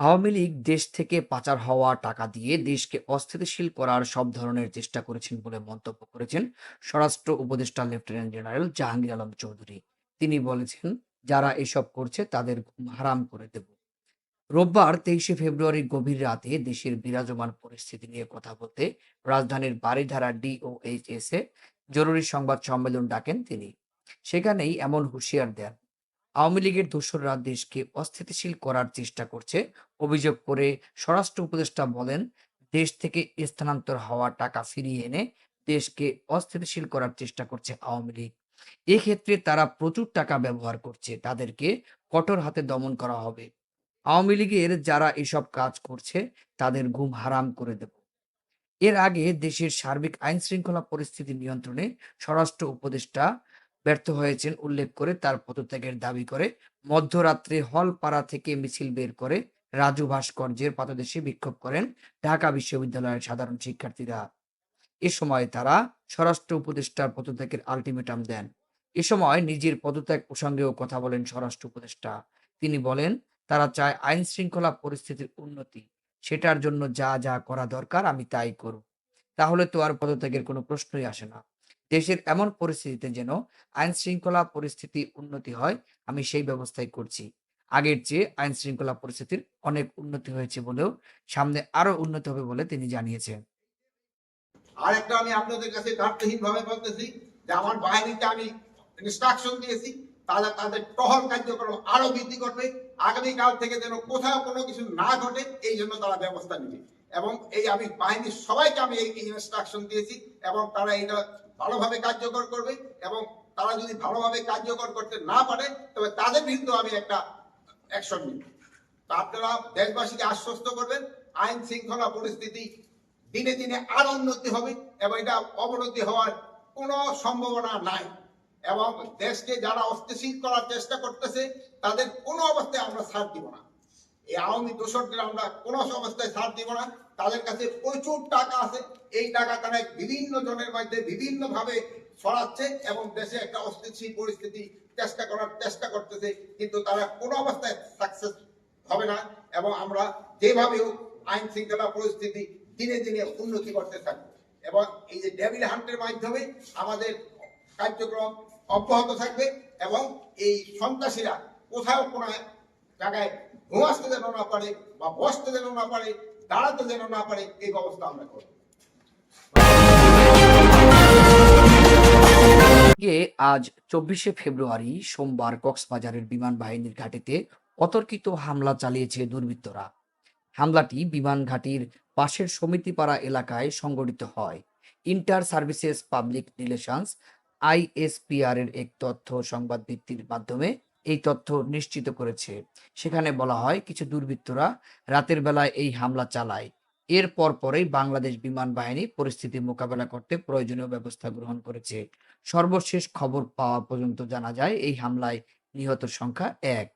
আওয়ামী লীগ দেশ থেকে পাচার হওয়া টাকা দিয়ে দেশকে অস্থিতিশীল করার সব ধরনের চেষ্টা করেছেন বলে মন্তব্য করেছেন স্বরাষ্ট্র উপদেষ্টা লেফটেন্যান্ট জেনারেল জাহাঙ্গীর আলম চৌধুরী। তিনি বলেছেন, যারা এসব করছে তাদের ঘুম হারাম করে দেব। রোববার তেইশে ফেব্রুয়ারি গভীর রাতে দেশের বিরাজমান পরিস্থিতি নিয়ে কথা বলতে রাজধানীর বারিধারা ডিওএইচএস এ জরুরি সংবাদ সম্মেলন ডাকেন তিনি। সেখানেই এমন হুঁশিয়ার দেন। আওয়ামী লীগের দোসররা দেশকে অস্থিতিশীল করার চেষ্টা করছে। অভিযোগ করে স্বরাষ্ট্র উপদেষ্টা বলেন, দেশ থেকে স্থানান্তর হওয়া টাকা ফিরিয়ে এনে দেশকে অস্থিতিশীল করার চেষ্টা করছে আওয়ামী লীগ। এক্ষেত্রে তারা প্রচুর টাকা ব্যবহার করছে, তাদেরকে কঠোর হাতে দমন করা হবে। আওয়ামী লীগের যারা এসব কাজ করছে, তাদের ঘুম হারাম করে দেব। এর আগে দেশের সার্বিক আইন শৃঙ্খলা পরিস্থিতি নিয়ন্ত্রণে স্বরাষ্ট্র উপদেষ্টা ব্যর্থ হয়েছেন উল্লেখ করে তার পদত্যাগের দাবি করে। মধ্যরাত্রে হলপাড়া থেকে মিছিল বের করে রাজু ভাস্কর্যের পাদদেশে বিক্ষোভ করেন ঢাকা বিশ্ববিদ্যালয়ের সাধারণ শিক্ষার্থীরা। এ সময় তারা স্বরাষ্ট্র উপদেষ্টার পদত্যাগের আলটিমেটাম দেন। এ সময় নিজের পদত্যাগ প্রসঙ্গেও কথা বলেন স্বরাষ্ট্র উপদেষ্টা। তিনি বলেন, তারা চায় আইন শৃঙ্খলা পরিস্থিতির উন্নতি। সেটার জন্য যা যা করা দরকার আমি তাই করব। তাহলে তো আর পদত্যাগের কোনো প্রশ্নই আসে না। দেশের এমন পরিস্থিতিতে যেন আইন শৃঙ্খলা পরিস্থিতি উন্নতি হয়, আমি সেই ব্যবস্থাই করছি। আগের চেয়ে আইন শৃঙ্খলা পরিস্থিতির অনেক উন্নতি হয়েছে বলেও সামনে আরও উন্নতি হবে বলে তিনি জানিয়েছেন। আরেকটা আমি আপনাদের কাছে ঘাটতিহীন ভাবে বলতেছি যে আমার বাহিনীতে আমি ইনস্ট্রাকশন দিয়েছি তারা তাদের টহল কার্যক্রম আরও বৃদ্ধি করবে, আগামীকাল থেকে যেন কোথাও কোনো কিছু না ঘটে, এই জন্য তারা ব্যবস্থা নেবে। এবং এই আমি বাহিনীর সবাইকে আমি এই ইনস্ট্রাকশন দিয়েছি এবং তারা এটা ভালোভাবে কার্যকর করবে এবং তারা যদি ভালোভাবে কার্যকর করতে না পারে, তবে তাদের বিরুদ্ধে আমি একটা অ্যাকশন নিব। তা আপনারা দেশবাসীকে আশ্বস্ত করবেন, আইন শৃঙ্খলা পরিস্থিতি দিনে দিনে আরও উন্নতি হবে এবং এটা অবনতি হওয়ার কোনো সম্ভাবনা নাই। এবং দেশকে যারা অস্থিতিশীল করার চেষ্টা করতেছে, তাদের কোনো অবস্থায় আমরা ছাড় দিব না। এই আওয়ামী দোষরদের আমরা কোনো অবস্থায় ছাড় দিব না। তাদের কাছে প্রচুর টাকা আছে। এই টাকা তারা বিভিন্ন জনের মধ্যে বিভিন্ন ভাবে ছড়াচ্ছে এবং দেশে একটা অস্থিতিশীল পরিস্থিতি চেষ্টা করার চেষ্টা করতেছে, কিন্তু তারা কোনো অবস্থায় সাকসেস হবে না এবং আমরা যেভাবে হোক আইন শৃঙ্খলা পরিস্থিতি দিনে দিনে উন্নতি করতে থাকব এবং এই যে ডেভিল হান্টের মাধ্যমে আমাদের কার্যক্রম অব্যাহত থাকবে এবং এই সন্ত্রাসীরা কোথাও কোনো জায়গায় ঘুমাসতে যেন না পারে বা বসতে যেন না পারে দাঁড়াতে যেন না পারে, এই ব্যবস্থা আমরা করব। আজ চব্বিশে ফেব্রুয়ারি সোমবার কক্সবাজারের বিমান বাহিনীর ঘাটিতে অতর্কিত হামলা চালিয়েছে দুর্বৃত্তরা। হামলাটি বিমান ঘাটির পাশের সমিতিপাড়া এলাকায় সংগঠিত হয়। Inter services public relations ISPR এর এক তথ্য সংবাদ ভিত্তির মাধ্যমে এই তথ্য নিশ্চিত করেছে। সেখানে বলা হয়, কিছু দুর্বৃত্তরা রাতের বেলায় এই হামলা চালায়। এর পর পরেই বাংলাদেশ বিমান বাহিনী পরিস্থিতি মোকাবেলা করতে প্রয়োজনীয় ব্যবস্থা গ্রহণ করেছে। সর্বশেষ খবর পাওয়া পর্যন্ত জানা যায়, এই হামলায় নিহত সংখ্যা এক।